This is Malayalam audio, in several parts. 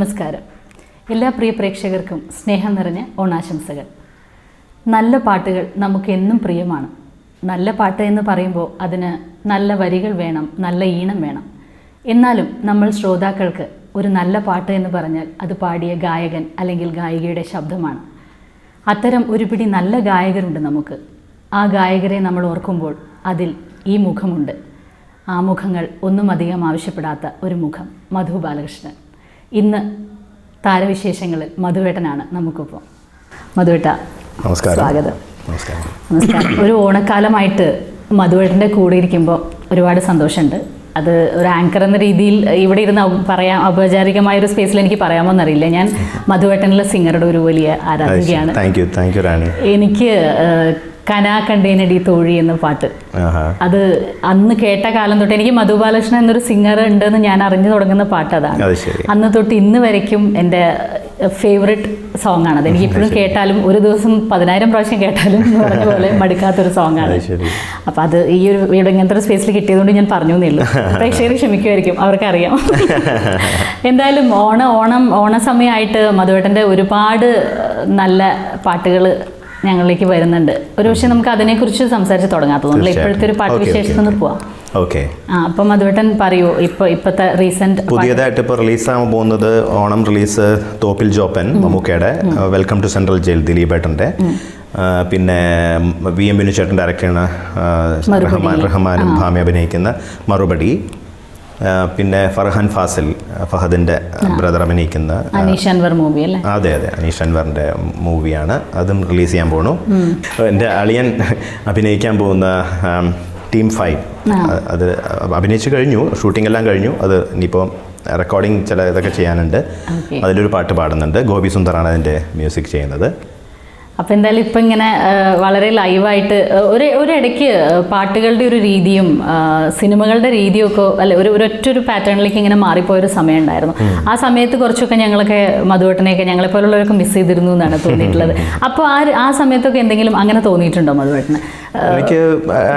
നമസ്കാരം. എല്ലാ പ്രിയ പ്രേക്ഷകർക്കും സ്നേഹം നിറഞ്ഞ ഓണാശംസകൾ. നല്ല പാട്ടുകൾ നമുക്ക് എന്നും പ്രിയമാണ്. നല്ല പാട്ട് എന്ന് പറയുമ്പോൾ അതിന് നല്ല വരികൾ വേണം നല്ല ഈണം വേണം. എന്നാലും നമ്മൾ ശ്രോതാക്കൾക്ക് ഒരു നല്ല പാട്ട് എന്ന് പറഞ്ഞാൽ അത് പാടിയ ഗായകൻ അല്ലെങ്കിൽ ഗായികയുടെ ശബ്ദമാണ്. അത്തരം ഒരു പിടി നല്ല ഗായകരുണ്ട് നമുക്ക്. ആ ഗായകരെ നമ്മൾ ഓർക്കുമ്പോൾ അതിൽ ഈ മുഖമുണ്ട്. ആ മുഖങ്ങൾ ഒന്നും അധികം ആവശ്യപ്പെടാത്ത ഒരു മുഖം. മധു ബാലകൃഷ്ണൻ. ഇന്ന് താരവിശേഷങ്ങളിൽ മധുവേട്ടനാണ് നമുക്കിപ്പോൾ മധുവേട്ട നമസ്കാരം. സ്വാഗതം. നമസ്കാരം. നമസ്കാരം. ഒരു ഓണക്കാലമായിട്ട് മധുവേട്ടന്റെ കൂടെ ഇരിക്കുമ്പോൾ ഒരുപാട് സന്തോഷമുണ്ട്. അത് ഒരു ആങ്കർ എന്ന രീതിയിൽ ഇവിടെ ഇരുന്ന് പറയാം ഔപചാരികമായ ഒരു സ്പേസിൽ എനിക്ക് പറയാമോ എന്നറിയില്ല ഞാൻ മധുവേട്ടനിലെ സിംഗറുടെ ഒരു വലിയ ആരാധികയാണ്. എനിക്ക് കനാ കണ്ടേനടി തോഴി എന്ന പാട്ട്. അത് അന്ന് കേട്ട കാലം തൊട്ട് എനിക്ക് മധുബാലകൃഷ്ണൻ എന്നൊരു സിംഗർ ഉണ്ടെന്ന് ഞാൻ അറിഞ്ഞു തുടങ്ങുന്ന പാട്ട് അതാണ്. അന്ന് തൊട്ട് ഇന്ന് വരയ്ക്കും എന്റെ ഫേവററ്റ് സോങ് ആണ്. അത് എനിക്ക് ഇപ്പോഴും കേട്ടാലും ഒരു ദിവസം പതിനായിരം പ്രാവശ്യം കേട്ടാലും എന്ന് പറഞ്ഞ പോലെ മടുക്കാത്തൊരു സോങ് ആണ്. അത് ശരി. അപ്പം അത് ഈ ഒരു ഇവിടെ ഇങ്ങനത്തെ ഒരു സ്പേസിൽ കിട്ടിയതുകൊണ്ട് ഞാൻ പറഞ്ഞു എന്നേ ഉള്ളൂ. പ്രേക്ഷകർ ക്ഷമിക്കുമായിരിക്കും അവർക്കറിയാം. എന്തായാലും ഓണം ഓണം ഓണസമയമായിട്ട് മധുവേട്ടന്റെ ഒരുപാട് നല്ല പാട്ടുകൾ ഞങ്ങളിലേക്ക് വരുന്നുണ്ട്. ഒരു പക്ഷേ നമുക്ക് അതിനെക്കുറിച്ച് സംസാരിച്ച് തുടങ്ങാൻ തോന്നുന്നു. ഇപ്പോഴത്തെ ഒരു പാട്ട് വിശേഷം വിശേഷത്തിൽ പോവാം. ഓക്കെ. അപ്പം മധുവേട്ടൻ പറയൂ ഇപ്പോൾ ഇപ്പോഴത്തെ റീസെന്റ് പുതിയതായിട്ട് ഇപ്പോൾ റിലീസാകാൻ പോകുന്നത് ഓണം റിലീസ് തോപ്പിൽ ജോപ്പൻ മമ്മൂക്കയുടെ. വെൽക്കം ടു സെൻട്രൽ ജയിൽ ദിലീപേട്ടന്റെ. ആ, പിന്നെ വി എം ബിനു ചേട്ടൻ ഡയറക്ടറാണ്. റഹ്മാൻ റഹ്മാനും ഭാമി അഭിനയിക്കുന്ന മറുപടി. പിന്നെ ഫർഹാൻ ഫാസിൽ ഫഹദിന്റെ ബ്രദർ അഭിനയിക്കുന്ന അനീഷ് അൻവർ മൂവി അല്ലേ? അതെ അതെ. അനീഷ് അൻവറിന്റെ മൂവിയാണ് അതും റിലീസ് ചെയ്യാൻ പോണു. എന്റെ അളിയൻ അഭിനയിക്കാൻ പോകുന്ന ടീം ഫൈവ് അത് അഭിനയിച്ചു കഴിഞ്ഞു ഷൂട്ടിംഗ് എല്ലാം കഴിഞ്ഞു. അത് ഇനിയിപ്പോൾ റെക്കോർഡിംഗ് ചില ഇതൊക്കെ ചെയ്യാനുണ്ട്. അതിലൊരു പാട്ട് പാടുന്നുണ്ട്. ഗോപി സുന്ദറാണ് അതിന്റെ മ്യൂസിക് ചെയ്യുന്നത്. അപ്പം എന്തായാലും ഇപ്പം ഇങ്ങനെ വളരെ ലൈവായിട്ട് ഒരു ഒരു ഒരിടയ്ക്ക് പാട്ടുകളുടെ ഒരു രീതിയും സിനിമകളുടെ രീതിയും ഒക്കെ അല്ലെ ഒരു ഒരൊറ്റ ഒരു പാറ്റേണിലേക്ക് ഇങ്ങനെ മാറിപ്പോയൊരു സമയം ഉണ്ടായിരുന്നു ആ സമയത്ത് കുറച്ചൊക്കെ ഞങ്ങളൊക്കെ മധുവേട്ടനെയൊക്കെ ഞങ്ങളെപ്പോലുള്ളവരൊക്കെ മിസ് ചെയ്തിരുന്നു എന്നാണ് തോന്നിയിട്ടുള്ളത്. അപ്പോൾ ആ ആ സമയത്തൊക്കെ എന്തെങ്കിലും അങ്ങനെ തോന്നിയിട്ടുണ്ടോ മധുവേട്ടന്? എനിക്ക്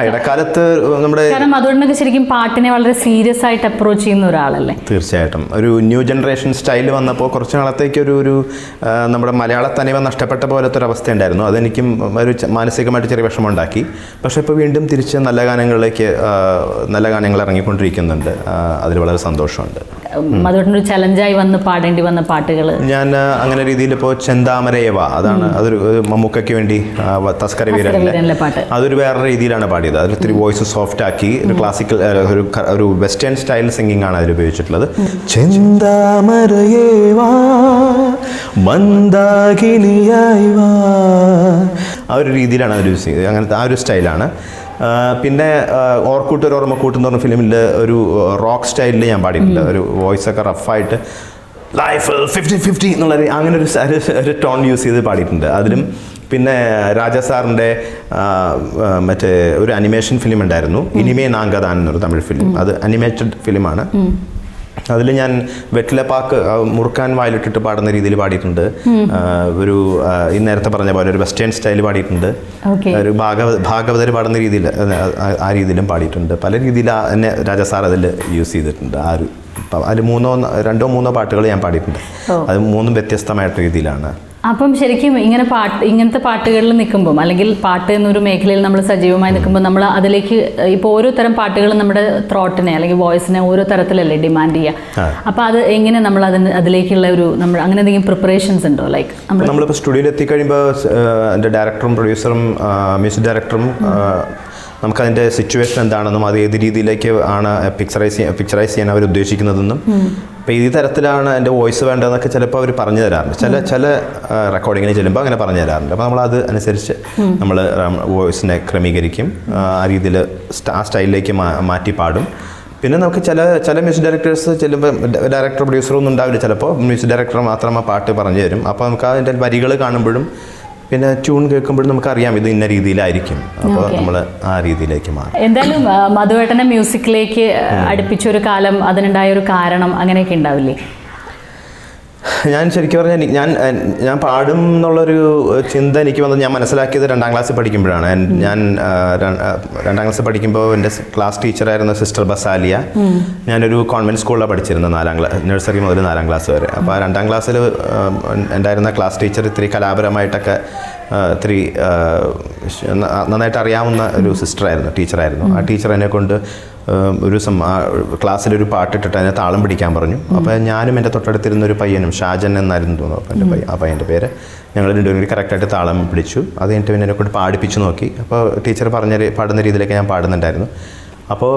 ഇടക്കാലത്ത് നമ്മുടെ കാരണം മധുവേട്ടനൊക്കെ ശരിക്കും പാട്ടിനെ വളരെ സീരിയസ് ആയിട്ട് അപ്രോച്ച് ചെയ്യുന്ന ഒരാളല്ലേ? തീർച്ചയായിട്ടും. ഒരു ന്യൂ ജനറേഷൻ സ്റ്റൈൽ വന്നപ്പോൾ കുറച്ച് നാളത്തേക്ക് ഒരു ഒരു നമ്മുടെ മലയാള തനിമ നഷ്ടപ്പെട്ട പോലത്തെ ഒരു അവസ്ഥ ഉണ്ടായിരുന്നു. അതെനിക്കും ഒരു മാനസികമായിട്ട് ചെറിയ വിഷമം ഉണ്ടാക്കി പക്ഷേ ഇപ്പോൾ വീണ്ടും തിരിച്ച് നല്ല ഗാനങ്ങളിലേക്ക് നല്ല ഗാനങ്ങൾ ഇറങ്ങിക്കൊണ്ടിരിക്കുന്നുണ്ട്. അതിൽ വളരെ സന്തോഷമുണ്ട്. മധുവേട്ടനൊരു ചലഞ്ചായി വന്ന് പാടേണ്ടി വന്ന പാട്ടുകൾ ഞാൻ അങ്ങനെ രീതിയിൽ ഇപ്പോൾ ചെന്താമരയവ. അതാണ് അതൊരു മമ്മൂക്കയ്ക്ക് വേണ്ടി തസ്കര വീരന്റെ പാട്ട്. അതൊരു വേറെ രീതിയിലാണ് പാടിയത്. അതിൽ ഒത്തിരി വോയിസ് സോഫ്റ്റ് ആക്കി ഒരു ക്ലാസിക്കൽ ഒരു ഒരു വെസ്റ്റേൺ സ്റ്റൈൽ സിംഗിങ് ആണ് അതിൽ ഉപയോഗിച്ചിട്ടുള്ളത്. ചെന്താമരയേവാ മന്ദാകിനിയായി വാ. ആ ഒരു രീതിയിലാണ് അതിൽ യൂസ് ചെയ്തത് അങ്ങനത്തെ ആ ഒരു സ്റ്റൈലാണ് പിന്നെ ഓർക്കൂട്ട് ഒരു ഓർമ്മക്കൂട്ട് എന്ന് പറഞ്ഞ ഫിലിമിൽ ഒരു റോക്ക് സ്റ്റൈലിൽ ഞാൻ പാടിയിട്ടില്ല ഒരു വോയിസ് ഒക്കെ റഫായിട്ട് ലൈഫ് ഫിഫ്റ്റി ഫിഫ്റ്റി എന്നുള്ള അങ്ങനെ ഒരു ഒരു- ടോൺ യൂസ് ചെയ്ത് പാടിയിട്ടുണ്ട്. അതിലും പിന്നെ രാജാ സാറിന്റെ മറ്റേ ഒരു അനിമേഷൻ ഫിലിം ഉണ്ടായിരുന്നു. ഇനിമേ നാങ്കദാൻ എന്നൊരു തമിഴ് ഫിലിം. അത് അനിമേറ്റഡ് ഫിലിമാണ്. അതിൽ ഞാൻ വെറ്റിലെ പാക്ക് ആ, മുറുക്കാൻ വായിലിട്ടിട്ട് പാടുന്ന രീതിയിൽ പാടിയിട്ടുണ്ട്. ഒരു ഈ നേരത്തെ പറഞ്ഞ പോലെ ഒരു വെസ്റ്റേൺ സ്റ്റൈൽ പാടിയിട്ടുണ്ട്. ഒരു ഭാഗവ ഭാഗവതർ പാടുന്ന രീതിയിൽ ആ- രീതിയിലും പാടിയിട്ടുണ്ട്. പല രീതിയിൽ എന്നെ രാജാ സാർ അതിൽ യൂസ് ചെയ്തിട്ടുണ്ട്. ആ ഒരു അതിൽ മൂന്നോ രണ്ടോ മൂന്നോ പാട്ടുകൾ ഞാൻ പാടിയിട്ടുണ്ട്. അത് മൂന്നും വ്യത്യസ്തമായിട്ട് രീതിയിലാണ്. അപ്പം ശരിക്കും ഇങ്ങനെ പാട്ട് ഇങ്ങനത്തെ പാട്ടുകളിൽ നിൽക്കുമ്പം അല്ലെങ്കിൽ പാട്ട് എന്നൊരു മേഖലയിൽ നമ്മൾ സജീവമായി നിൽക്കുമ്പോൾ നമ്മൾ അതിലേക്ക് ഇപ്പോൾ ഓരോ തരം പാട്ടുകളും നമ്മുടെ ത്രോട്ടിനെ അല്ലെങ്കിൽ വോയിസിനെ ഓരോ തരത്തിലല്ലേ ഡിമാൻഡ്. ചെയ്യുക അപ്പോൾ അത് എങ്ങനെ നമ്മൾ അതിന് അതിലേക്കുള്ള ഒരു നമ്മൾ അങ്ങനെ എന്തെങ്കിലും പ്രിപ്പറേഷൻസ് ഉണ്ടോ ലൈക്ക് നമ്മളിപ്പോൾ സ്റ്റുഡിയോയിൽ എത്തിക്കഴിയുമ്പോൾ എന്റെ ഡയറക്ടറും പ്രൊഡ്യൂസറും മ്യൂസിക് ഡയറക്ടറും നമുക്കതിന്റെ സിറ്റുവേഷൻ എന്താണെന്നും അത് ഏത് രീതിയിലേക്ക് ആണ് പിക്ചറൈസ് പിക്ചറൈസ് ചെയ്യാൻ അവർ ഉദ്ദേശിക്കുന്നതെന്നും. അപ്പോൾ ഈ തരത്തിലാണ് എന്റെ വോയിസ് വേണ്ടതെന്നൊക്കെ ചിലപ്പോൾ അവർ പറഞ്ഞു തരാറുണ്ട്. ചില ചില റെക്കോർഡിങ്ങിന് ചെല്ലുമ്പോൾ അങ്ങനെ പറഞ്ഞു തരാറുണ്ട്. അപ്പോൾ അത് അനുസരിച്ച് നമ്മൾ വോയിസിനെ ക്രമീകരിക്കും. ആ, രീതിയിൽ ആ സ്റ്റൈലിലേക്ക് മാറ്റി പാടും. പിന്നെ നമുക്ക് ചില ചില മ്യൂസിക് ഡയറക്ടേഴ്സ് ചെല്ലുമ്പോൾ ഡയറക്ടർ പ്രൊഡ്യൂസർ ഒന്നും ഉണ്ടാവില്ല ചിലപ്പോൾ. മ്യൂസിക് ഡയറക്ടർ മാത്രം ആ പാട്ട് പറഞ്ഞു തരും. അപ്പോൾ നമുക്ക് അതിന്റെ വരികൾ കാണുമ്പോഴും പിന്നെ ട്യൂൺ കേൾക്കുമ്പോഴും നമുക്കറിയാം ഇത് ഇന്ന രീതിയിലായിരിക്കും. അപ്പോൾ. നമ്മൾ ആ രീതിയിലേക്ക് മാറും. എന്തായാലും മധുവേട്ടനെ മ്യൂസിക്കിലേക്ക് അടുപ്പിച്ചൊരു കാലം അതിനുണ്ടായ ഒരു കാരണം അങ്ങനെയൊക്കെ ഉണ്ടാവില്ലേ? ഞാൻ ശരിക്കും പറഞ്ഞാൽ ഞാൻ ഞാൻ പാടും എന്നുള്ളൊരു ചിന്ത എനിക്ക് വന്നത് ഞാൻ മനസ്സിലാക്കിയത് രണ്ടാം ക്ലാസ്സിൽ പഠിക്കുമ്പോഴാണ്. ഞാൻ രണ്ടാം ക്ലാസ്സിൽ പഠിക്കുമ്പോൾ എന്റെ ക്ലാസ് ടീച്ചറായിരുന്ന സിസ്റ്റർ ബസാലിയ. ഞാനൊരു കോൺവെന്റ് സ്കൂളിലാണ് പഠിച്ചിരുന്നത് നാലാം ക്ലാസ് നഴ്സറി മുതൽ നാലാം ക്ലാസ് വരെ. അപ്പോൾ ആ രണ്ടാം ക്ലാസ്സിൽ ഉണ്ടായിരുന്ന ക്ലാസ് ടീച്ചർ ഇത്തിരി കലാപരമായിട്ടൊക്കെ ഇത്തിരി നന്നായിട്ട് അറിയാവുന്ന ഒരു സിസ്റ്ററായിരുന്നു ടീച്ചറായിരുന്നു. ആ ടീച്ചർ എന്നെ കൊണ്ട് ഒരു ദിവസം ഒരു ക്ലാസ്സിലൊരു പാട്ടിട്ടിട്ട് അതിനെ താളം പിടിക്കാൻ പറഞ്ഞു. അപ്പോൾ ഞാനും എന്റെ തൊട്ടടുത്തിരുന്ന ഒരു പയ്യനും ഷാജൻ എന്നായിരുന്നു തോന്നുന്നു. അപ്പോൾ എന്റെ പയ്യൻ ആ പയ്യന്റെ പേര്. ഞങ്ങൾ രണ്ടുപേരും കൂടി കറക്റ്റായിട്ട് താളം പിടിച്ചു. അത് കഴിഞ്ഞിട്ട് പിന്നെ എന്നെ കൊണ്ട് പാടിപ്പിച്ച് നോക്കി. അപ്പോൾ ടീച്ചർ പറഞ്ഞ പാടുന്ന രീതിയിലൊക്കെ ഞാൻ പാടുന്നുണ്ടായിരുന്നു. അപ്പോൾ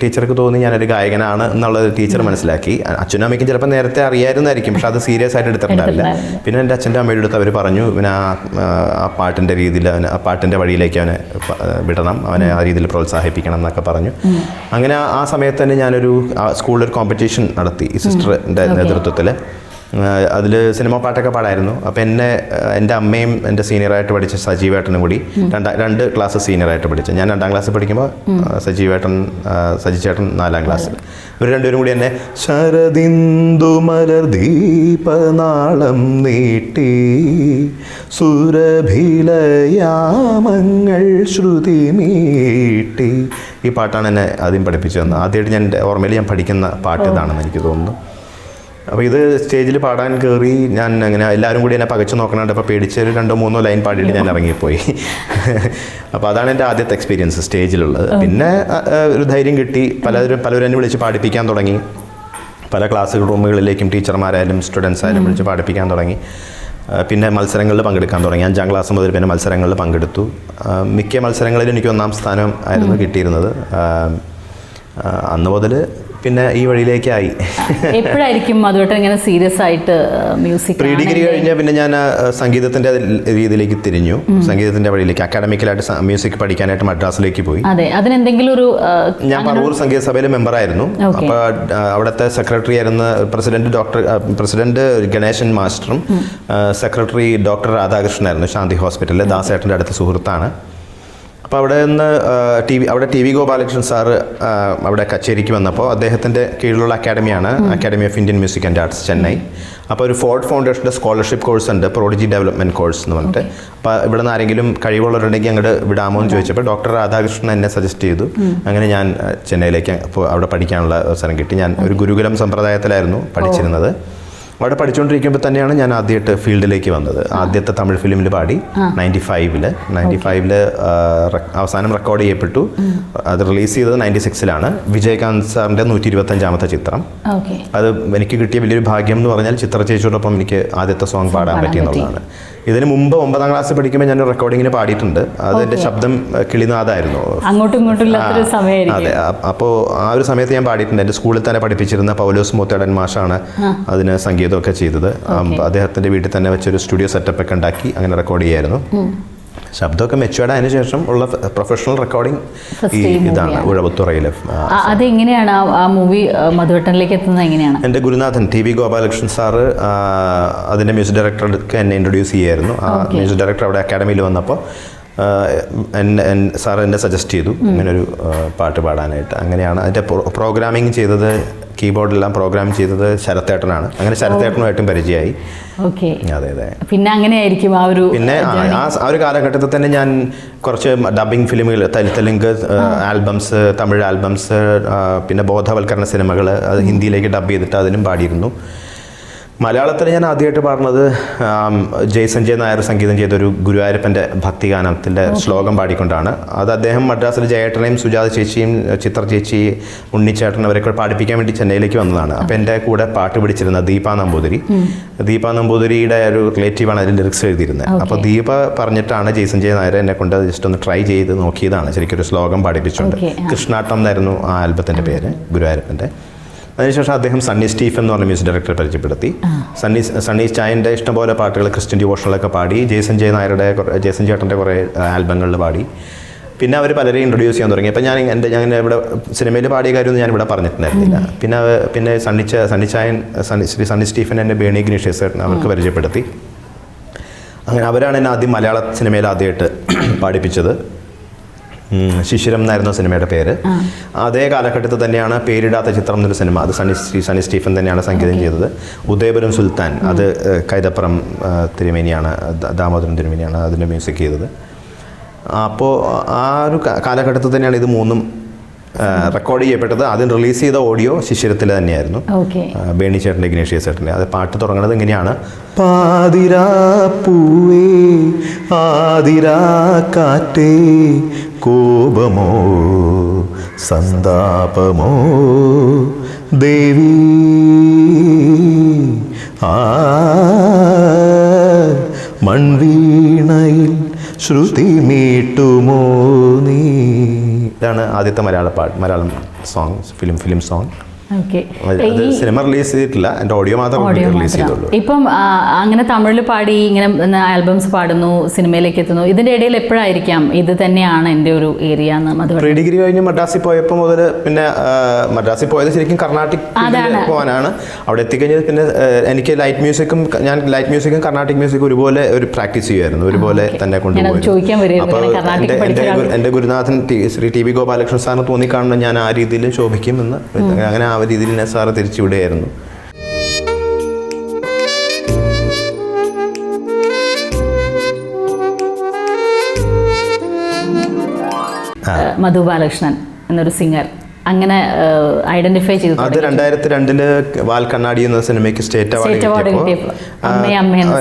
ടീച്ചർക്ക് തോന്നി ഞാനൊരു ഗായകനാണ് എന്നുള്ളത് ടീച്ചർ മനസ്സിലാക്കി. അച്ഛനും അമ്മയ്ക്കും ചിലപ്പോൾ നേരത്തെ അറിയായിരുന്നായിരിക്കും പക്ഷെ അത് സീരിയസ് ആയിട്ട് എടുത്തിട്ടുണ്ടാവില്ല. പിന്നെ എന്റെ അച്ഛന്റെ അമ്മയുടെ അടുത്ത് അവർ പറഞ്ഞു പിന്നെ ആ പാട്ടിന്റെ രീതിയിൽ അവനെ ആ പാട്ടിന്റെ വഴിയിലേക്ക് അവനെ വിടണം അവനെ ആ രീതിയിൽ പ്രോത്സാഹിപ്പിക്കണം എന്നൊക്കെ പറഞ്ഞു. അങ്ങനെ ആ- സമയത്ത് തന്നെ ഞാനൊരു സ്കൂളിലൊരു സ്കൂളിൽ ഒരു കോമ്പറ്റീഷൻ നടത്തി സിസ്റ്ററിന്റെ നേതൃത്വത്തിൽ അതിൽ സിനിമ പാട്ടൊക്കെ പാടായിരുന്നു. അപ്പോൾ എന്നെ എന്റെ അമ്മയും എന്റെ സീനിയറായിട്ട് പഠിച്ച സജീവേട്ടനും കൂടി രണ്ടാം രണ്ട് ക്ലാസ് സീനിയറായിട്ട് പഠിച്ചു. ഞാൻ രണ്ടാം ക്ലാസ്സിൽ പഠിക്കുമ്പോൾ സജീവേട്ടൻ ആ, സജി ചേട്ടൻ നാലാം ക്ലാസ്സിൽ ഇവർ രണ്ടുപേരും കൂടി എന്നെ ശരദിന്ദു മലർ ദീപനാളം നീട്ടി സുരഭിലയാമങ്ങൾ ശ്രുതി മീട്ടി. ഈ പാട്ടാണ് എന്നെ ആദ്യം പഠിപ്പിച്ചു തന്നത്. ആദ്യമായിട്ട് ഞാൻ ഓർമ്മയിൽ ഞാൻ പഠിക്കുന്ന പാട്ട് ഇതാണെന്ന് എനിക്ക് തോന്നുന്നു. അപ്പോൾ ഇത് സ്റ്റേജിൽ പാടാൻ കയറി ഞാൻ അങ്ങനെ എല്ലാവരും കൂടി എന്നെ പകച്ചു നോക്കണുണ്ട്. അപ്പോൾ പേടിച്ച് ഒരു രണ്ടോ മൂന്നോ ലൈൻ പാടിയിട്ട് ഞാൻ ഇറങ്ങിപ്പോയി. അപ്പോൾ അതാണ് എന്റെ ആദ്യത്തെ എക്സ്പീരിയൻസ് സ്റ്റേജിലുള്ളത്. പിന്നെ ഒരു ധൈര്യം കിട്ടി. പലരും പലരും എന്നെ വിളിച്ച് പാടിപ്പിക്കാൻ തുടങ്ങി. പല ക്ലാസ് റൂമുകളിലേക്കും ടീച്ചർമാരായാലും സ്റ്റുഡൻസ് ആയാലും വിളിച്ച് പാടിപ്പിക്കാൻ തുടങ്ങി. പിന്നെ മത്സരങ്ങളിൽ പങ്കെടുക്കാൻ തുടങ്ങി. അഞ്ചാം ക്ലാസ് മുതൽ പിന്നെ മത്സരങ്ങളിൽ പങ്കെടുത്തു. മിക്ക മത്സരങ്ങളിലും എനിക്ക് ഒന്നാം സ്ഥാനം ആയിരുന്നു കിട്ടിയിരുന്നത്. അന്ന് മുതൽ പിന്നെ ഈ വഴിയിലേക്കായി. എപ്പോഴായിരിക്കും അതുകൊണ്ട് ഇങ്ങനെ സീരിയസ് ആയിട്ട് മ്യൂസിക് പ്രീ ഡിഗ്രി കഴിഞ്ഞാൽ പിന്നെ ഞാൻ സംഗീതത്തിന്റെ രീതിയിലേക്ക് തിരിഞ്ഞു. സംഗീതത്തിന്റെ വഴിയിലേക്ക് അക്കാഡമിക്കലായിട്ട് മ്യൂസിക് പഠിക്കാനായിട്ട് മദ്രാസിലേക്ക് പോയി. അതെ അതിനെന്തെങ്കിലും ഒരു ഞാൻ പറവൂർ സംഗീത സഭയിലെ മെമ്പർ ആയിരുന്നു. അപ്പോൾ അവിടുത്തെ സെക്രട്ടറി ആയിരുന്ന പ്രസിഡന്റ് ഡോക്ടർ പ്രസിഡന്റ് ഗണേശൻ മാസ്റ്ററും സെക്രട്ടറി ഡോക്ടർ രാധാകൃഷ്ണനായിരുന്നു ശാന്തി ഹോസ്പിറ്റലിലെ ദാസേട്ടന്റെ അടുത്ത സുഹൃത്താണ്. അപ്പോൾ അവിടെ നിന്ന് ടി വി അവിടെ ടി വി ഗോപാലകൃഷ്ണൻ സാറ് അവിടെ കച്ചേരിക്ക് വന്നപ്പോൾ അദ്ദേഹത്തിന്റെ കീഴിലുള്ള അക്കാഡമിയാണ് academy of Indian music and arts Chennai. അപ്പോൾ ഒരു ഫോർഡ് ഫൗണ്ടേഷന്റെ സ്കോളർഷിപ്പ് കോഴ്സ് ഉണ്ട് പ്രോഡിജി ഡെവലപ്മെന്റ് കോഴ്സ് എന്ന് പറഞ്ഞിട്ട്. അപ്പോൾ ഇവിടെ നിന്ന് ആരെങ്കിലും കഴിവുള്ളവരുണ്ടെങ്കിൽ അങ്ങോട്ട് വിടാമോ എന്ന് ചോദിച്ചപ്പോൾ ഡോക്ടർ രാധാകൃഷ്ണൻ എന്നെ സജസ്റ്റ് ചെയ്തു. അങ്ങനെ ഞാൻ ചെന്നൈയിലേക്ക് അപ്പോൾ അവിടെ പഠിക്കാനുള്ള അവസരം കിട്ടി. ഞാൻ ഒരു ഗുരുകുലം സമ്പ്രദായത്തിലായിരുന്നു പഠിച്ചിരുന്നത്. അവിടെ പഠിച്ചുകൊണ്ടിരിക്കുമ്പോൾ തന്നെയാണ് ഞാൻ ആദ്യമായിട്ട് ഫീൽഡിലേക്ക് വന്നത്. ആദ്യത്തെ തമിഴ് ഫിലിമിൽ പാടി നയന്റി ഫൈവിൽ നയന്റി ഫൈവിൽ അവസാനം റെക്കോർഡ് ചെയ്യപ്പെട്ടു. അത് റിലീസ് ചെയ്തത് നയന്റി സിക്സിലാണ് വിജയകാന്ത് സാറിന്റെ നൂറ്റി ഇരുപത്തഞ്ചാമത്തെ ചിത്രം അത് എനിക്ക് കിട്ടിയ വലിയൊരു ഭാഗ്യം എന്ന് പറഞ്ഞാൽ ചിത്ര ചേച്ചിയോടൊപ്പം എനിക്ക് ആദ്യത്തെ സോങ് പാടാൻ പറ്റിയെന്നുള്ളതാണ് ഇതിന് മുമ്പ് ഒമ്പതാം ക്ലാസ് പഠിക്കുമ്പോൾ ഞാൻ റെക്കോർഡിങ്ങിന് പാടിയിട്ടുണ്ട്. അത് എന്റെ ശബ്ദം കിളിനാഥായിരുന്നു. അങ്ങോട്ടും ഇങ്ങോട്ടും അതെ അപ്പോൾ ആ ഒരു സമയത്ത് ഞാൻ പാടിയിട്ടുണ്ട്. എന്റെ സ്കൂളിൽ തന്നെ പഠിപ്പിച്ചിരുന്ന പൗലോസ് മൂത്തേടൻ മാഷാണ് അതിന് സംഗീതമൊക്കെ ചെയ്തത്. അദ്ദേഹത്തിന്റെ അദ്ദേഹത്തിന്റെ വീട്ടിൽ തന്നെ വെച്ചൊരു സ്റ്റുഡിയോ സെറ്റപ്പ് ഒക്കെ ഉണ്ടാക്കി അങ്ങനെ റെക്കോർഡ് ചെയ്യായിരുന്നു. ശബ്ദമൊക്കെ മെച്ചുവേർഡ് അതിന് ശേഷം ഉള്ള പ്രൊഫഷണൽ റെക്കോർഡിംഗ് ഈ ഇതാണ് ഉഴവത്തുറയിലെ അതെങ്ങനെയാണ് ആ- മൂവി മധുവട്ടനിലേക്ക് എത്തുന്നത് എങ്ങനെയാണ്? എന്റെ ഗുരുനാഥൻ ടി വി ഗോപാലകൃഷ്ണൻ സാറ് അതിന്റെ മ്യൂസിക് ഡയറക്ടർക്ക് എന്നെ ഇൻട്രൊഡ്യൂസ് ചെയ്യായിരുന്നു. ആ. മ്യൂസിക് ഡയറക്ടർ അവിടെ അക്കാഡമിയിൽ വന്നപ്പോൾ എന്നെ സാർ എന്നെ സജസ്റ്റ് ചെയ്തു. ഇങ്ങനൊരു പാട്ട് പാടാനായിട്ട്. അങ്ങനെയാണ് അതിന്റെ പ്രോഗ്രാമിംഗ് ചെയ്തത് കീബോർഡെല്ലാം പ്രോഗ്രാം ചെയ്തത് ശരത്തേട്ടനാണ്. അങ്ങനെ ശരത്തേട്ടനുമായിട്ടും പരിചയമായി. ഓക്കെ. അതെ അതെ. പിന്നെ അങ്ങനെയായിരിക്കും ആ ഒരു പിന്നെ ആ ഒരു കാലഘട്ടത്തിൽ തന്നെ ഞാൻ കുറച്ച് ഡബിങ് ഫിലിമുകൾ തെലുങ്ക് ആൽബംസ് തമിഴ് ആൽബംസ് പിന്നെ ബോധവൽക്കരണ സിനിമകൾ അത് ഹിന്ദിയിലേക്ക് ഡബ് ചെയ്തിട്ട് അതിനും പാടിയിരുന്നു. മലയാളത്തിൽ ഞാൻ ആദ്യമായിട്ട് പാടുന്നത് ആം, ജയ് സഞ്ജയ് നായർ സംഗീതം ചെയ്തൊരു ഗുരുവായൂരപ്പന്റെ ഭക്തിഗാനത്തിന്റെ ശ്ലോകം പാടിക്കൊണ്ടാണ്. അത് അദ്ദേഹം മദ്രാസിൽ ജയേട്ടനെയും സുജാത ചേച്ചിയും ചിത്ര ചേച്ചി ഉണ്ണിച്ചേട്ടൻ അവരൊക്കെ പാടിപ്പിക്കാൻ വേണ്ടി ചെന്നൈയിലേക്ക് വന്നതാണ്. അപ്പോൾ എന്റെ കൂടെ പാട്ട് പിടിച്ചിരുന്ന ദീപ നമ്പൂതിരി. ദീപ നമ്പൂതിരിയുടെ ഒരു റിലേറ്റീവാണ് അതിൽ ലിറിക്സ് എഴുതിയിരുന്നത്. അപ്പോൾ ദീപ പറഞ്ഞിട്ടാണ് ജയ് സഞ്ജയ് നായർ എന്നെ കൊണ്ട് ജസ്റ്റ് ഒന്ന് ട്രൈ ചെയ്ത് നോക്കിയതാണ്. ശരിക്കും ഒരു ശ്ലോകം പാടിപ്പിച്ചുകൊണ്ട്. കൃഷ്ണാട്ടം എന്നായിരുന്നു ആ ആൽബത്തിന്റെ പേര് ഗുരുവായൂരപ്പന്റെ. അതിനുശേഷം അദ്ദേഹം സണ്ണി സ്റ്റീഫൻ എന്ന് പറഞ്ഞ മ്യൂസിക് ഡയറക്ടറെ പരിചയപ്പെടുത്തി. സണ്ണി സണ്ണി ചായന്റെ ഇഷ്ടംപോലെ പാട്ടുകൾ ക്രിസ്ത്യൻ ഡിവോഷണലൊക്കെ പാടി. ജേസൻ ജയ നായരുടെ ജേസൻ ചേട്ടന്റെ കുറേ ആൽബങ്ങളിൽ പാടി. പിന്നെ അവർ പലരെയും ഇൻട്രൊഡ്യൂസ് ചെയ്യാൻ തുടങ്ങി. അപ്പോൾ ഞാൻ എന്റെ ഞാൻ ഇവിടെ സിനിമയിൽ പാടിയ കാര്യമൊന്നും ഞാൻ ഇവിടെ പറഞ്ഞിട്ടുണ്ടായിരുന്നില്ല. പിന്നെ പിന്നെ സണ്ണിച്ച സണ്ണിച്ചായൻ സണ്ണി ശ്രീ സണ്ണി സ്റ്റീഫൻ എന്റെ ബേണി ഗ്നീഷേസ് ചേട്ടൻ അവർക്ക് പരിചയപ്പെടുത്തി. അങ്ങനെ അവരാണ് എന്നെ ആദ്യം മലയാള സിനിമയിൽ ആദ്യമായിട്ട് പാടിപ്പിച്ചത്. ശിശിരം എന്നായിരുന്നു സിനിമയുടെ പേര്. അതേ കാലഘട്ടത്തിൽ തന്നെയാണ് പേരിടാത്ത ചിത്രം എന്നൊരു സിനിമ. അത് സണ്ണി ശ്രീ സണ്ണി സ്റ്റീഫൻ തന്നെയാണ് സംഗീതം ചെയ്തത്. ഉദയപുരം സുൽത്താൻ. അത് കൈതപ്പുറം തിരുമേനിയാണ് ദാമോദരൻ തിരുമേനിയാണ് അതിന്റെ മ്യൂസിക് ചെയ്തത്. അപ്പോൾ ആ ഒരു കാലഘട്ടത്തിൽ തന്നെയാണ് ഇത് മൂന്നും റെക്കോർഡ് ചെയ്യപ്പെട്ടത് ആദ്യം റിലീസ് ചെയ്ത ഓഡിയോ ശിശിരത്തിൽ തന്നെയായിരുന്നു. ബേണി ചേട്ടന്റെ ഗ്നേഷ്യ ചേട്ടന്റെ. അത് പാട്ട് തുടങ്ങുന്നത് എങ്ങനെയാണ്? പാതിരാ പൂവേ ആതിരാ കാറ്റേ കോപമോ സന്താപമോ ദേവി ആ മൺവീണയിൽ ശ്രുതി മീട്ടുമോ നീ? ഇതാണ് ആദ്യത്തെ മലയാള പാട്ട് Malayalam song film film song cinema release ചെയ്തിട്ടില്ല. എന്റെ ഓഡിയോ മാത്രം ഓഡിയോ റിലീസ് ചെയ്തുള്ളൂ. ഇപ്പം അങ്ങനെ തമിഴിൽ പാടി ഇങ്ങനെ ആൽബംസ് പാടുന്നു സിനിമയിലേക്ക് എത്തുന്നു. ഇതിന്റെ ഇടയിൽ എപ്പോഴായിരിക്കാം ഇത് തന്നെയാണ് എന്റെ ഒരു ഏരിയ എന്ന് പ്രീ ഡിഗ്രി കഴിഞ്ഞ് മദ്രാസിൽ പോയപ്പോൾ മുതൽ പിന്നെ മദ്രാസിൽ പോയത് ശരിക്കും കർണാട്ടിക്. പോകാനാണ്. അവിടെ എത്തിക്കഴിഞ്ഞത് പിന്നെ എനിക്ക് ലൈറ്റ് മ്യൂസിക്കും ഞാൻ ലൈറ്റ് മ്യൂസിക്കും കർണാട്ടിക് മ്യൂസിക്കും ഒരുപോലെ ഒരു പ്രാക്ടീസ് ചെയ്യുമായിരുന്നു. ഒരുപോലെ തന്നെ കൊണ്ടുപോയി. അപ്പോൾ എന്റെ ഗുരുനാഥൻ ശ്രീ ടി വി ഗോപാലകൃഷ്ണൻ സാറിന് തോന്നിക്കാണുന്ന ഞാൻ ആ രീതിയിൽ ശോഭിക്കും എന്ന്. അങ്ങനെ ആ ഇതിൽ നസാറ തിരിച്ചുവിടുകയായിരുന്നു. തിരിച്ചു വിടുകയായിരുന്നു മധു ബാലകൃഷ്ണൻ എന്നൊരു സിംഗർ അങ്ങനെ ഐഡന്റിഫൈ ചെയ്തു അത്. രണ്ടായിരത്തി രണ്ടിൽ വാൽ കണ്ണാടി എന്ന സിനിമയ്ക്ക് സ്റ്റേറ്റ് അവാർഡ് കിട്ടിയപ്പോൾ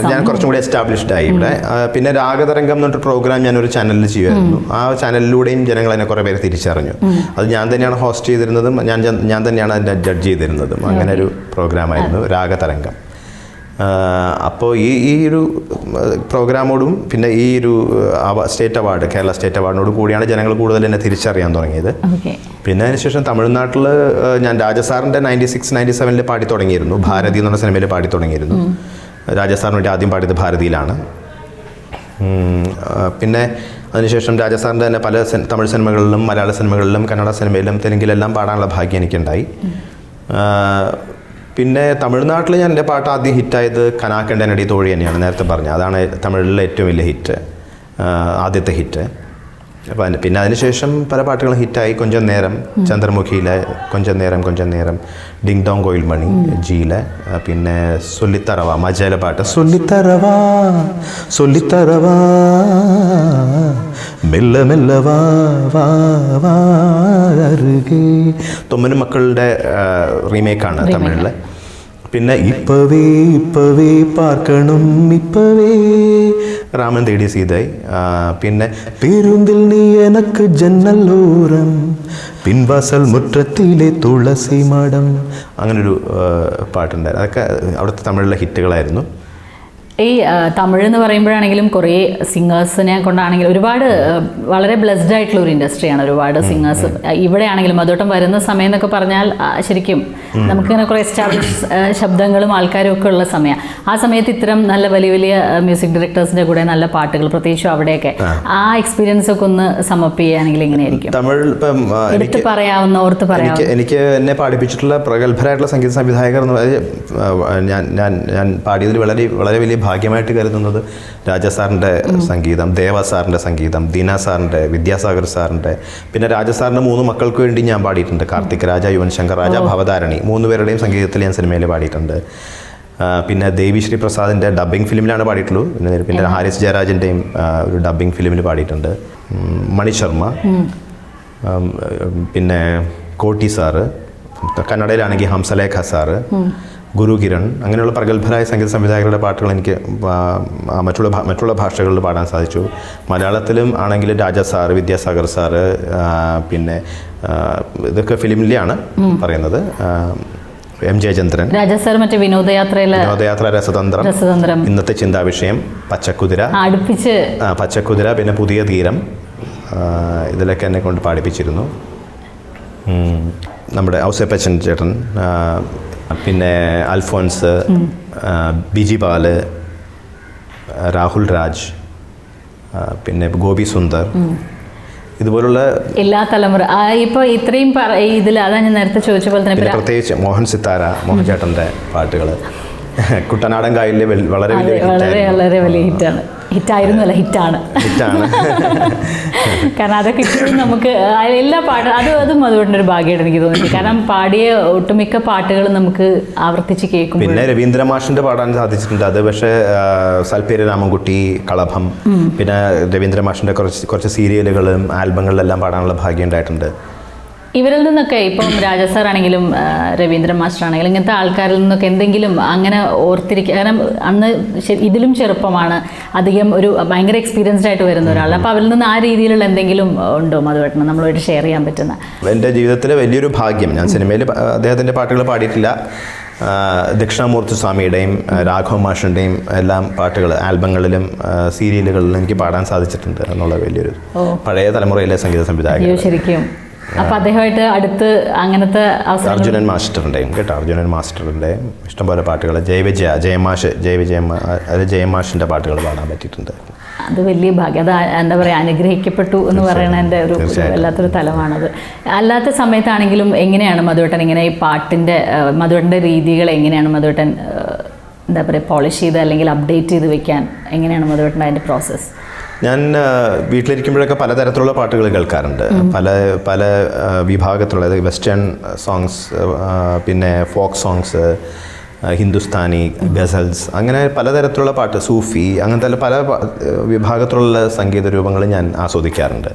ഞാൻ കുറച്ചും കൂടി എസ്റ്റാബ്ലിഷ്ഡ് ആയി ഇവിടെ. പിന്നെ രാഗതരംഗം എന്നൊരു പ്രോഗ്രാം ഞാൻ ഒരു ചാനലിൽ ചെയ്യുമായിരുന്നു ആ ചാനലിലൂടെയും ജനങ്ങൾ എന്നെ കുറേ പേര് തിരിച്ചറിഞ്ഞു. അത് ഞാൻ തന്നെയാണ് ഹോസ്റ്റ് ചെയ്തിരുന്നതും ഞാൻ ഞാൻ തന്നെയാണ് അതിന്റെ ജഡ്ജ് ചെയ്തിരുന്നതും. അങ്ങനെ ഒരു പ്രോഗ്രാം ആയിരുന്നു രാഗതരംഗം. അപ്പോൾ ഈ ഈ ഒരു പ്രോഗ്രാമോടും പിന്നെ ഈ ഒരു സ്റ്റേറ്റ് അവാർഡ് കേരള സ്റ്റേറ്റ് അവാർഡിനോടും കൂടിയാണ് ജനങ്ങൾ കൂടുതൽ എന്നെ തിരിച്ചറിയാൻ തുടങ്ങിയത്. പിന്നെ അതിനുശേഷം തമിഴ്നാട്ടിൽ ഞാൻ രാജസാറിന്റെ നയന്റി സിക്സ് നയന്റി സെവനിൽ പാടി തുടങ്ങിയിരുന്നു. ഭാരതി എന്നുള്ള സിനിമയിൽ പാടി തുടങ്ങിയിരുന്നു. രാജസ്ഥാൻ വേണ്ടി ആദ്യം പാടിയത് ഭാരതിയിലാണ്. പിന്നെ അതിനുശേഷം രാജസ്ഥാനിന്റെ തന്നെ പല തമിഴ് സിനിമകളിലും മലയാള സിനിമകളിലും കന്നഡ സിനിമയിലും തെലുങ്കിലെല്ലാം പാടാനുള്ള ഭാഗ്യം എനിക്കുണ്ടായി. പിന്നെ തമിഴ്നാട്ടിൽ ഞാൻ എന്റെ പാട്ട് ആദ്യം ഹിറ്റായത് കനാക്കണ്ടനടി നടി തോഴി തന്നെയാണ് നേരത്തെ പറഞ്ഞത് അതാണ് തമിഴിലെ ഏറ്റവും വലിയ ഹിറ്റ് ആദ്യത്തെ ഹിറ്റ്. അപ്പം പിന്നെ അതിനുശേഷം പല പാട്ടുകളും ഹിറ്റായി. കൊഞ്ചം നേരം ചന്ദ്രമുഖിയിലെ കൊഞ്ചം നേരം കൊഞ്ചം നേരം ഡിങ് ഡോങ് കോയിൽ മണി ജിയിലെ പിന്നെ സൊല്ലിത്തറവ മജയിലെ പാട്ട്. സൊല്ലിത്തറവാ സൊല്ലിത്തറവ. മെല്ലെ മെല്ലെ വാ വാ വാ അരുകേ. തൊമ്മനും മക്കളുടെ റീമേക്കാണ് തമിഴിലെ. പിന്നെ ഇപ്പവേ ഇപ്പവേ പാർക്കണം ഇപ്പവേ. രാമൻ തേടി സീതായി പിന്നെ പേരുന്തിൽ നീ എനക്ക് ജന്നലോരം പിൻവാസൽ മുറ്റത്തിലെ തുളസി മഠം അങ്ങനൊരു പാട്ടുണ്ടായിരുന്നു. അതൊക്കെ അവിടുത്തെ തമിഴിലെ ഹിറ്റുകളായിരുന്നു. ഈ തമിഴ് എന്ന് പറയുമ്പോഴാണെങ്കിലും കുറേ സിംഗേഴ്സിനെ കൊണ്ടാണെങ്കിലും ഒരുപാട് വളരെ ബ്ലെസ്ഡ് ആയിട്ടുള്ള ഒരു ഇൻഡസ്ട്രിയാണ് ഒരുപാട് സിംഗേഴ്സ് ഇവിടെയാണെങ്കിലും അതോട്ടം വരുന്ന സമയം എന്നൊക്കെ പറഞ്ഞാൽ ശരിക്കും നമുക്കിങ്ങനെ കുറേ എസ്റ്റാബ്ലിഷ് ശബ്ദങ്ങളും ആൾക്കാരും ഒക്കെ ഉള്ള സമയം. ആ സമയത്ത് ഇത്തരം നല്ല വലിയ വലിയ മ്യൂസിക് ഡയറക്ടേഴ്സിന്റെ കൂടെ നല്ല പാട്ടുകൾ പ്രത്യേകിച്ചും അവിടെയൊക്കെ ആ. എക്സ്പീരിയൻസ് ഒക്കെ ഒന്ന് സമപ്പ് ചെയ്യുകയാണെങ്കിൽ എങ്ങനെയായിരിക്കും തമിഴ് എടുത്ത് പറയാവുന്ന ഓർത്ത് പറയാവുന്ന. എനിക്ക് എന്നെ പാടിപ്പിച്ചിട്ടുള്ള പ്രഗത്ഭരായിട്ടുള്ള സംഗീത സംവിധായകർ ഞാൻ ഞാൻ ഞാൻ പാടിയതിൽ വളരെ വളരെ വലിയ ഭാഗ്യമായിട്ട് കരുതുന്നത് രാജസാറിന്റെ സംഗീതം ദേവ സാറിന്റെ സംഗീതം ദീന സാറിന്റെ വിദ്യാസാഗർ സാറിന്റെ. പിന്നെ രാജസാറിന്റെ മൂന്ന് മക്കൾക്ക് വേണ്ടി ഞാൻ പാടിയിട്ടുണ്ട്. കാർത്തിക് രാജ യുവൻ ശങ്കർ രാജ ഭവതാരണി. മൂന്ന് പേരുടെയും സംഗീതത്തിൽ ഞാൻ സിനിമയിൽ പാടിയിട്ടുണ്ട്. പിന്നെ ദേവിശ്രീ പ്രസാദിന്റെ ഡബ്ബിംഗ് ഫിലിമിലാണ് പാടിയിട്ടുള്ളൂ. പിന്നെ പിന്നെ ഹാരിസ് ജയരാജന്റെയും ഒരു ഡബ്ബിംഗ് ഫിലിമിൽ പാടിയിട്ടുണ്ട്. മണിശർമ്മ പിന്നെ കോട്ടി സാറ്. കന്നഡയിലാണെങ്കിൽ ഹംസലേഖ സാറ്. ഗുരു കിരൺ അങ്ങനെയുള്ള പ്രഗത്ഭരായ സംഗീത സംവിധായകരുടെ പാട്ടുകൾ എനിക്ക് മറ്റുള്ള മറ്റുള്ള ഭാഷകളിൽ പാടാൻ സാധിച്ചു. മലയാളത്തിലും ആണെങ്കിൽ രാജ സാറ് വിദ്യാസാഗർ സാർ പിന്നെ ഇതൊക്കെ ഫിലിമിലെയാണ് പറയുന്നത്. എം ജയചന്ദ്രൻ. രാജാ സാർ മറ്റേ വിനോദയാത്രയിലെ വിനോദയാത്ര രസതന്ത്രം രസതന്ത്രം. ഇന്നത്തെ ചിന്താവിഷയം പച്ചക്കുതിര അടുപ്പിച്ച് പച്ചക്കുതിര പിന്നെ പുതിയ തീരം ഇതിലൊക്കെ എന്നെ കൊണ്ട് പാടിപ്പിച്ചിരുന്നു. നമ്മുടെ ഔസേപ്പച്ചൻ ചേട്ടൻ പിന്നെ അൽഫോൻസ് ബിജി ബാൽ രാഹുൽ രാജ് പിന്നെ ഗോപി സുന്ദർ. ഇതുപോലുള്ള എല്ലാ തലമുറ ആ, ഇപ്പൊ ഇത്രയും ഇതിൽ അതാ ഞാൻ നേരത്തെ ചോദിച്ച പോലെ തന്നെ പ്രത്യേകിച്ച് മോഹൻ സിത്താര മോഹൻ ചേട്ടന്റെ പാട്ടുകൾ കുട്ടനാടൻ കായലിലെ വളരെ വളരെ വളരെ വലിയ ഹിറ്റാണ്. ഹിറ്റായിരുന്നു അല്ല ഹിറ്റാണ്. ഹിറ്റാണ്. കാരണം അതൊക്കെ ഇപ്പോഴും നമുക്ക് എല്ലാ പാട്ട് അത് അതും അതുകൊണ്ടൊരു ഭാഗ്യമായിട്ട് എനിക്ക് തോന്നി കാരണം പാടിയ ഒട്ടുമിക്ക പാട്ടുകളും നമുക്ക് ആവർത്തിച്ച് കേൾക്കും പിന്നെ രവീന്ദ്ര മാഷിന്റെ പാടാൻ സാധിച്ചിട്ടുണ്ട്. അത് പക്ഷേ സൽപ്പേര് രാമൻകുട്ടി കളഭം പിന്നെ രവീന്ദ്ര മാഷിന്റെ കുറച്ച് കുറച്ച് സീരിയലുകളും ആൽബങ്ങളിലെല്ലാം പാടാനുള്ള ഭാഗ്യം ഉണ്ടായിട്ടുണ്ട്. ഇവരിൽ നിന്നൊക്കെ ഇപ്പം രാജസാർ ആണെങ്കിലും രവീന്ദ്രൻ മാസ്റ്റർ ആണെങ്കിലും ഇങ്ങനത്തെ ആൾക്കാരിൽ നിന്നൊക്കെ എന്തെങ്കിലും അങ്ങനെ ഓർത്തിരിക്കുക കാരണം അന്ന് ഇതിലും ചെറുപ്പമാണ് അധികം ഒരു ഭയങ്കര എക്സ്പീരിയൻസ്ഡ് ആയിട്ട് വരുന്ന ഒരാൾ. അപ്പോൾ അവരിൽ നിന്ന് ആ രീതിയിലുള്ള എന്തെങ്കിലും ഉണ്ടോ മധുവേട്ടന്? നമ്മളുമായിട്ട് ഷെയർ ചെയ്യാൻ പറ്റുന്ന. എന്റെ ജീവിതത്തിലെ വലിയൊരു ഭാഗ്യം ഞാൻ സിനിമയിൽ അദ്ദേഹത്തിന്റെ പാട്ടുകൾ പാടിയിട്ടില്ല. ദക്ഷിണാമൂർത്തി സ്വാമിയുടെയും രാഘവ മാഷിന്റെയും എല്ലാം പാട്ടുകൾ ആൽബങ്ങളിലും സീരിയലുകളിലും എനിക്ക് പാടാൻ സാധിച്ചിട്ടുണ്ട് എന്നുള്ള വലിയൊരു പഴയ തലമുറയിലെ സംഗീത സംവിധായകൻ ശരിക്കും. അപ്പൊ അദ്ദേഹമായിട്ട് അടുത്ത് അങ്ങനത്തെ അർജുനൻ മാസ്റ്ററിന്റെയും കേട്ടോ അർജുനൻ മാസ്റ്ററിന്റെയും ഇഷ്ടംപോലെ പാട്ടുകൾ ജയവിജയ ജയമാഷ് ജയവിജയ ജയമാഷിന്റെ ജയമാഷിന്റെ പാട്ടുകൾ പാടാൻ പറ്റിയിട്ടുണ്ട്. അത് വലിയ ഭാഗ്യം. അത് എന്താ പറയുക അനുഗ്രഹിക്കപ്പെട്ടു എന്ന് പറയുന്നതിന്റെ ഒരു. വല്ലാത്തൊരു തലമാണത്. അല്ലാത്ത സമയത്താണെങ്കിലും എങ്ങനെയാണ് മധുവേട്ടൻ ഇങ്ങനെ ഈ പാട്ടിന്റെ മധുവേട്ടന്റെ രീതികൾ എങ്ങനെയാണ് മധുവേട്ടൻ എന്താ പറയുക പോളിഷ് ചെയ്ത് അല്ലെങ്കിൽ അപ്ഡേറ്റ് ചെയ്ത് വെക്കാൻ എങ്ങനെയാണ് മധുവേട്ടന്റെ അതിന്റെ പ്രോസസ്സ് ഞാൻ വീട്ടിലിരിക്കുമ്പോഴൊക്കെ പലതരത്തിലുള്ള പാട്ടുകൾ കേൾക്കാറുണ്ട്. പല പല വിഭാഗത്തിലുള്ള അതായത് വെസ്റ്റേൺ സോങ്സ് പിന്നെ ഫോക്ക് സോങ്സ് ഹിന്ദുസ്ഥാനി ഗസൽസ് അങ്ങനെ പലതരത്തിലുള്ള പാട്ട് സൂഫി അങ്ങനത്തെ പല വിഭാഗത്തിലുള്ള സംഗീത രൂപങ്ങൾ ഞാൻ ആസ്വദിക്കാറുണ്ട്.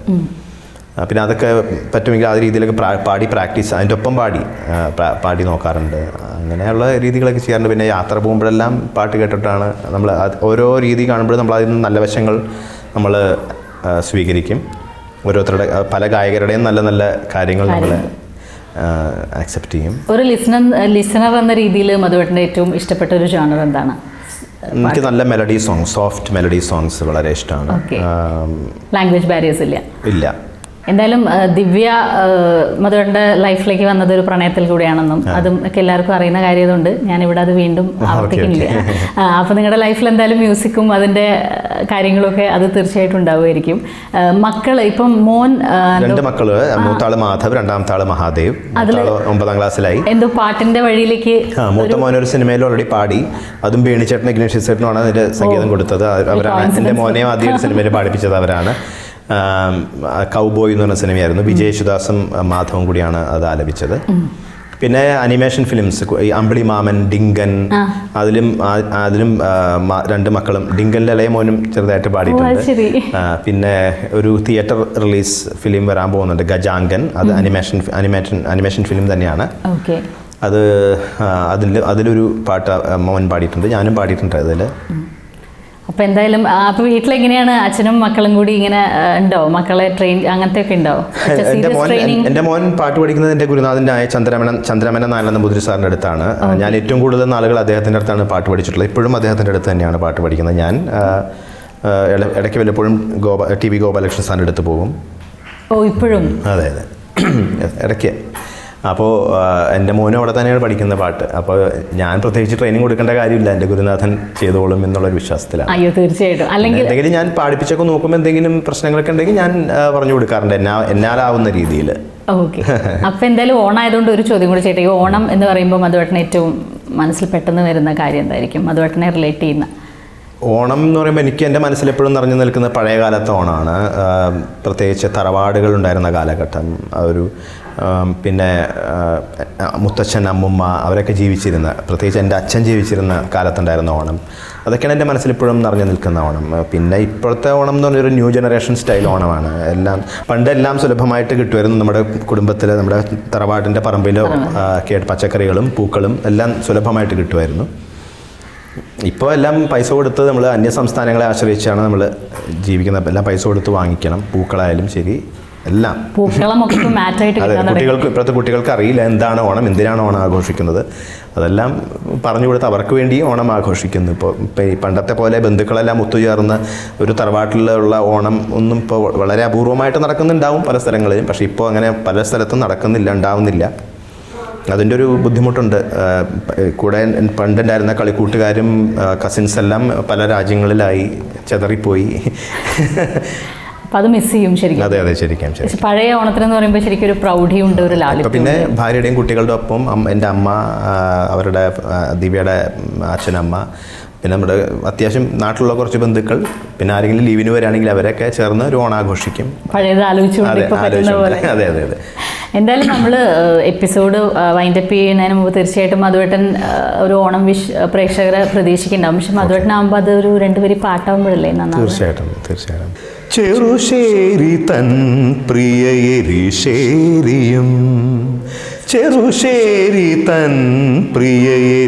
പിന്നെ അതൊക്കെ പറ്റുമെങ്കിൽ ആ രീതിയിലൊക്കെ പാടി പ്രാക്ടീസ് അതിന്റെ ഒപ്പം പാടി പാടി നോക്കാറുണ്ട്. അങ്ങനെയുള്ള രീതികളൊക്കെ ചെയ്യാറുണ്ട്. പിന്നെ യാത്ര പോകുമ്പോഴെല്ലാം പാട്ട് കേട്ടിട്ടാണ് നമ്മൾ ഓരോ രീതി കാണുമ്പോഴും നമ്മൾ അതിൽ നിന്ന് നല്ല വശങ്ങൾ നമ്മൾ സ്വീകരിക്കും. ഓരോരുത്തരുടെ പല ഗായകരുടെയും നല്ല നല്ല കാര്യങ്ങൾ നമ്മൾ ആക്സെപ്റ്റ് ചെയ്യും. ഒരു ലിസണർ ലിസണർ എന്ന രീതിയിൽ മധുവേട്ടന്റെ ഏറ്റവും ഇഷ്ടപ്പെട്ട ഒരു ജോണർ എന്താണ്? എനിക്ക് നല്ല melody songs soft melody songs വളരെ ഇഷ്ടമാണ്. ലാംഗ്വേജ് ബാരിയേഴ്സ് ഇല്ല. ഇല്ല. എന്തായാലും ദിവ്യ മധുരന്റെ ലൈഫിലേക്ക് വന്നത് ഒരു പ്രണയത്തിൽ കൂടിയാണെന്നും അതും ഒക്കെ എല്ലാവർക്കും അറിയുന്ന കാര്യമായതുകൊണ്ട് ഞാനിവിടെ അത് വീണ്ടും ആവർത്തിക്കുന്നില്ല. അപ്പോൾ നിങ്ങളുടെ ലൈഫിൽ എന്തായാലും മ്യൂസിക്കും അതിന്റെ കാര്യങ്ങളൊക്കെ അത് തീർച്ചയായിട്ടും ഉണ്ടാവുമായിരിക്കും. മക്കൾ ഇപ്പം മോൻ രണ്ട് മക്കൾ മൂത്താൾ മാധവ് രണ്ടാമത്തെ ആൾ മഹാദേവ് ഒമ്പതാം ക്ലാസ്സിലായി. എന്തോ പാട്ടിന്റെ വഴിയിലേക്ക് മൂത്ത മോൻ ഒരു സിനിമയിൽ ഓൾറെഡി പാടി. അതും ബേണിച്ചേട്ടൻ ഇഗ്നേഷ്യസ് ചേട്ടനുമാണ് അതിന്റെ സംഗീതം കൊടുത്തത്. അവരാണ് എന്റെ മോനെ ആദ്യം ഒരു സിനിമയിൽ പാടിപ്പിച്ചത് അവരാണ്. കൗബോയ് എന്ന് പറഞ്ഞ സിനിമയായിരുന്നു. വിജയ് സുദാസും മാധവും കൂടിയാണ് അത് ആലപിച്ചത്. പിന്നെ അനിമേഷൻ ഫിലിംസ് ഈ അമ്പിളി മാമൻ ഡിങ്കൻ അതിലും അതിലും രണ്ട് മക്കളും ഡിങ്കനിലെ ഇളയ മോനും ചെറുതായിട്ട് പാടിയിട്ടുണ്ട്. പിന്നെ ഒരു തിയേറ്റർ റിലീസ് ഫിലിം വരാൻ പോകുന്നുണ്ട് ഗജാങ്കൻ. അത് അനിമേഷൻ അനിമേഷൻ അനിമേഷൻ ഫിലിം തന്നെയാണ്. അത് അതിൽ അതിലൊരു പാട്ട് മോൻ പാടിയിട്ടുണ്ട് ഞാനും പാടിയിട്ടുണ്ട് അതിൽ അപ്പോൾ എന്തായാലും അപ്പോൾ വീട്ടിലെങ്ങനെയാണ് അച്ഛനും മക്കളും കൂടി ഇങ്ങനെ ഉണ്ടോ? മക്കളെ ട്രെയിൻ അങ്ങനത്തെ ഒക്കെ ഉണ്ടോ എന്റെ മോൻ എന്റെ മോൻ പാട്ട് പഠിക്കുന്നത് എന്റെ ഗുരുനാഥനായ ചന്ദ്രമന ചന്ദ്രമന നാരായണ ബുദ്ധി സാറിന്റെ അടുത്താണ്. ഞാൻ ഏറ്റവും കൂടുതൽ നാളുകൾ അദ്ദേഹത്തിന്റെ അടുത്താണ് പാട്ട് പഠിച്ചിട്ടുള്ളത്. ഇപ്പോഴും അദ്ദേഹത്തിന്റെ അടുത്ത് തന്നെയാണ് പാട്ട് പഠിക്കുന്നത്. ഞാൻ ഇടയ്ക്ക് വല്ലപ്പോഴും ഗോപാ ടി വി ഗോപാലകൃഷ്ണൻ സാറിന്റെ അടുത്ത് പോകും. ഓ ഇപ്പോഴും? അതെ അതെ. ഇടയ്ക്ക്. അപ്പോൾ എന്റെ മോനും അവിടെ തന്നെയാണ് പഠിക്കുന്ന പാട്ട്. അപ്പോൾ ഞാൻ പ്രത്യേകിച്ച് ട്രെയിനിങ് കൊടുക്കേണ്ട കാര്യമില്ല. എന്റെ ഗുരുനാഥൻ ചെയ്തോളും എന്നുള്ളൊരു വിശ്വാസത്തിലാണ്. അയ്യോ തീർച്ചയായിട്ടും. അല്ലെങ്കിൽ എന്തെങ്കിലും ഞാൻ പാടിപ്പിച്ചൊക്കെ നോക്കുമ്പോൾ എന്തെങ്കിലും പ്രശ്നങ്ങളൊക്കെ ഉണ്ടെങ്കിൽ ഞാൻ പറഞ്ഞു കൊടുക്കാറുണ്ട്. എന്നാ എന്നാലാവുന്ന രീതിയിൽ ഓക്കെ. അപ്പം എന്തായാലും ഓണായതുകൊണ്ട് ഒരു ചോദ്യം കൂടി ചെയ്യട്ടെ. ഈ ഓണം എന്ന് പറയുമ്പോൾ മധുവേട്ടന് ഏറ്റവും മനസ്സിൽ പെട്ടെന്ന് വരുന്ന കാര്യം എന്തായിരിക്കും? മധുവേട്ടനെ റിലേറ്റ് ചെയ്യുന്ന. ഓണം എന്ന് പറയുമ്പോൾ എനിക്ക് എന്റെ മനസ്സിൽ എപ്പോഴും നിറഞ്ഞു നിൽക്കുന്ന പഴയ കാലത്തെ ഓണമാണ് പ്രത്യേകിച്ച് തറവാടുകൾ ഉണ്ടായിരുന്ന കാലഘട്ടം ഒരു പിന്നെ മുത്തച്ഛൻ അമ്മുമ്മ അവരൊക്കെ ജീവിച്ചിരുന്ന പ്രത്യേകിച്ച് എന്റെ അച്ഛൻ ജീവിച്ചിരുന്ന കാലത്തുണ്ടായിരുന്ന ഓണം. അതൊക്കെയാണ് എന്റെ മനസ്സിൽ ഇപ്പോഴും നിറഞ്ഞു നിൽക്കുന്ന ഓണം. പിന്നെ ഇപ്പോഴത്തെ ഓണം എന്ന് പറഞ്ഞൊരു ന്യൂ ജനറേഷൻ സ്റ്റൈൽ ഓണമാണ്. എല്ലാം പണ്ടെല്ലാം സുലഭമായിട്ട് കിട്ടുമായിരുന്നു നമ്മുടെ കുടുംബത്തിൽ നമ്മുടെ തറവാടിന്റെ പറമ്പിലോ പച്ചക്കറികളും പൂക്കളും എല്ലാം സുലഭമായിട്ട് കിട്ടുമായിരുന്നു. ഇപ്പോൾ എല്ലാം പൈസ കൊടുത്ത് നമ്മൾ അന്യ സംസ്ഥാനങ്ങളെ ആശ്രയിച്ചാണ് നമ്മൾ ജീവിക്കുന്നത്. എല്ലാം പൈസ കൊടുത്ത് വാങ്ങിക്കണം. പൂക്കളായാലും ശരി. എല്ലാം. അതെ കുട്ടികൾക്ക് ഇപ്പോഴത്തെ കുട്ടികൾക്ക് അറിയില്ല എന്താണ് ഓണം എന്തിനാണ് ഓണം ആഘോഷിക്കുന്നത്. അതെല്ലാം പറഞ്ഞു കൊടുത്ത് അവർക്ക് വേണ്ടി ഓണം ആഘോഷിക്കുന്നു. ഇപ്പോൾ ഇപ്പം ഈ പണ്ടത്തെ പോലെ ബന്ധുക്കളെല്ലാം ഒത്തുചേർന്ന് ഒരു തറവാട്ടിലുള്ള ഓണം ഒന്നും ഇപ്പോൾ വളരെ അപൂർവമായിട്ട് നടക്കുന്നുണ്ടാവും പല സ്ഥലങ്ങളിലും. പക്ഷേ ഇപ്പോൾ അങ്ങനെ പല സ്ഥലത്തും നടക്കുന്നില്ല ഉണ്ടാവുന്നില്ല. അതിന്റെ ഒരു ബുദ്ധിമുട്ടുണ്ട് കൂടെ പണ്ടുണ്ടായിരുന്ന കളിക്കൂട്ടുകാരും കസിൻസ് എല്ലാം പല രാജ്യങ്ങളിലായി ചെതറിപ്പോയി. അപ്പൊ അത് മിസ് ചെയ്യും ശരിക്കും. അതെ അതെ ശരിക്കും ശരി പഴയ ഓണത്തിന് എന്ന് പറയുമ്പോൾ ശരിക്കും ഒരു പ്രൗഢിയുണ്ട് ഒരു ലാളിത്യം പിന്നെ ഭാര്യയുടെയും കുട്ടികളുടെ ഒപ്പം എന്റെ അമ്മ അവരുടെ ദിവ്യയുടെ അച്ഛനമ്മ പിന്നെ നമ്മുടെ അത്യാവശ്യം നാട്ടിലുള്ള കുറച്ച് ബന്ധുക്കൾ പിന്നെ ആരെങ്കിലും ലീവിന് വരികയാണെങ്കിൽ അവരൊക്കെ ചേർന്ന് ഒരു ഓണാഘോഷിക്കും. പഴയത് ആലോചിച്ചു അതെ അതെ അതെ. എന്തായാലും നമ്മൾ എപ്പിസോഡ് വൈൻഡപ്പ് ചെയ്യുന്നതിന് മുമ്പ് തീർച്ചയായിട്ടും മധുവേട്ടൻ ഒരു ഓണം വിഷ് പ്രേക്ഷകരെ പ്രതീക്ഷിക്കുന്നുണ്ടാവും. പക്ഷെ മധുവേട്ടനാകുമ്പോൾ അത് ഒരു രണ്ടുപേരി പാട്ടാകുമ്പോഴല്ലേ നന്നാവും തീർച്ചയായിട്ടും തീർച്ചയായിട്ടും. ചെറുശേരി തൻ പ്രിയരിശേരിയും ചെറുശേരി തൻ പ്രിയരിശേരിയും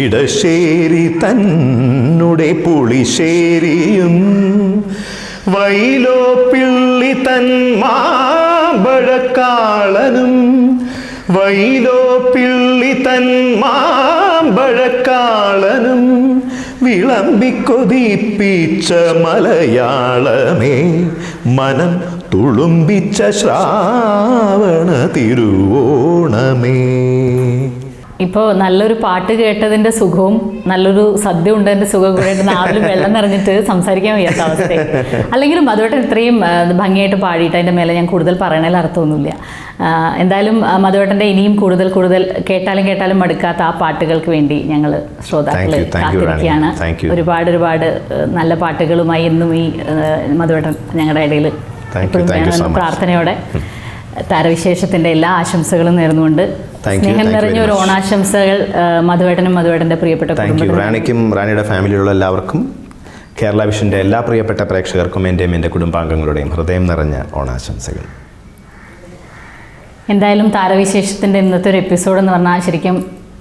ഇടശ്ശേരി തന്നുടെ പുളിശ്ശേരിയും വൈലോ പിള്ളി തൻ മാമ്പഴക്കാളനും വൈലോ പിള്ളി തൻ മാമ്പഴക്കാളനും വിളമ്പിക്കൊതിപ്പിച്ച മലയാളമേ മനം തുളുമ്പിച്ച ശ്രാവണ തിരുവോണമേ. ഇപ്പോൾ നല്ലൊരു പാട്ട് കേട്ടതിന്റെ സുഖവും നല്ലൊരു സദ്യ ഉണ്ടതിന്റെ സുഖവും കൂടെ നാവിൽ വെള്ളം നിറഞ്ഞിട്ട് സംസാരിക്കാൻ വയ്യാത്ത അവസ്ഥ അല്ലെങ്കിലും മധുവേട്ടൻ ഇത്രയും ഭംഗിയായിട്ട് പാടിയിട്ട് അതിന്റെ മേലെ ഞാൻ കൂടുതൽ പറയണതിൽ അർത്ഥമൊന്നുമില്ല. എന്തായാലും മധുവേട്ടന്റെ ഇനിയും കൂടുതൽ കൂടുതൽ കേട്ടാലും കേട്ടാലും മടുക്കാത്ത ആ പാട്ടുകൾക്ക് വേണ്ടി ഞങ്ങൾ ശ്രോതാക്കൾ thank കാത്തിരിക്കുകയാണ്. ഒരുപാട് ഒരുപാട് നല്ല പാട്ടുകളുമായി എന്നും ഈ മധുവേട്ടൻ ഞങ്ങളുടെ ഇടയിൽ. പ്രാർത്ഥനയോടെ താരവിശേഷത്തിന്റെ എല്ലാ ആശംസകളും നേർന്നുകൊണ്ട് സ്നേഹം നിറഞ്ഞ ഒരു ഓണാശംസകൾ മധുവേട്ടനും മധുവേട്ടന്റെ പ്രിയപ്പെട്ട താങ്ക് യു റാണിക്കും റാണിയുടെ ഫാമിലിയിലുള്ള എല്ലാവർക്കും കേരള വിഷന്റെ എല്ലാ പ്രിയപ്പെട്ട പ്രേക്ഷകർക്കും എന്റെയും എന്റെ കുടുംബാംഗങ്ങളുടെയും ഹൃദയം നിറഞ്ഞ ഓണാശംസകൾ. എന്തായാലും താരവിശേഷത്തിന്റെ ഇന്നത്തെ ഒരു എപ്പിസോഡ് എന്ന് പറഞ്ഞാൽ ശരിക്കും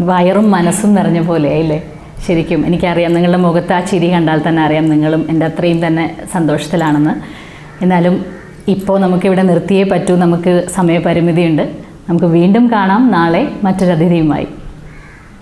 വയറും മനസ്സും നിറഞ്ഞ പോലെ അല്ലേ? ശരിക്കും എനിക്കറിയാം നിങ്ങളുടെ മുഖത്ത് ആ ചിരി കണ്ടാൽ തന്നെ അറിയാം നിങ്ങളും എന്റെ അത്രയും തന്നെ സന്തോഷത്തിലാണെന്ന്. എന്നാലും ഇപ്പോൾ നമുക്കിവിടെ നിർത്തിയേ പറ്റൂ നമുക്ക് സമയപരിമിതിയുണ്ട്. നമുക്ക് വീണ്ടും കാണാം നാളെ മറ്റൊരു അതിഥിയുമായി